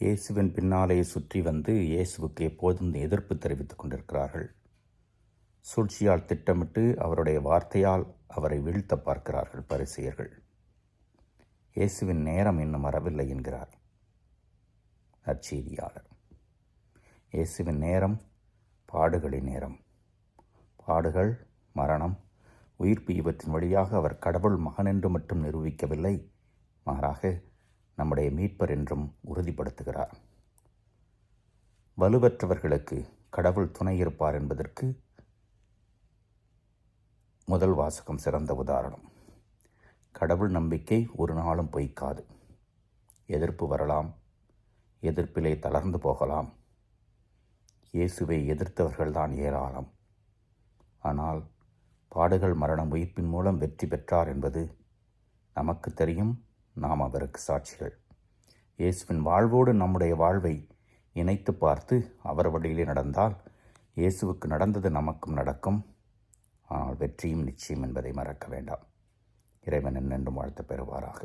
இயேசுவின் பின்னாலே சுற்றி வந்து இயேசுவுக்கு எப்போதும் எதிர்ப்பு தெரிவித்துக் கொண்டிருக்கிறார்கள். சூழ்ச்சியால் திட்டமிட்டு அவருடைய வார்த்தையால் அவரை வீழ்த்த பார்க்கிறார்கள் பரிசெயர்கள். இயேசுவின் நேரம் இன்னும் வரவில்லை என்கிறார். நற்செய்தியாளர். இயேசுவின் நேரம் பாடுகளின் நேரம். பாடுகள் மரணம் உயிர்ப்பு இவற்றின் வழியாக அவர் கடவுள் மகன் என்று மட்டும் நிரூபிக்கவில்லை. மாறாக நம்முடைய மீட்பர் என்றும் உறுதிப்படுத்துகிறார். வலுவற்றவர்களுக்கு கடவுள் துணை இருப்பார் என்பதற்கு முதல் வாசகம் சிறந்த உதாரணம். கடவுள் நம்பிக்கை ஒரு நாளும் பொய்க்காது. எதிர்ப்பு வரலாம் எதிர்ப்பிலே தளர்ந்து போகலாம். இயேசுவை எதிர்த்தவர்கள்தான் ஏராளம். ஆனால் பாடுகள் மரணம் உயிர்ப்பின் மூலம் வெற்றி பெற்றார் என்பது நமக்கு தெரியும். நாம் அவருக்கு சாட்சிகள். இயேசுவின் வாழ்வோடு நம்முடைய வாழ்வை இணைத்து பார்த்து அவர் வழியிலே நடந்தால் இயேசுவுக்கு நடந்தது நமக்கும் நடக்கும். ஆனால் வெற்றியும் நிச்சயம் என்பதை மறக்க வேண்டாம். இறைவன் என்னென்றும் வாழ்த்து பெறுவாராக.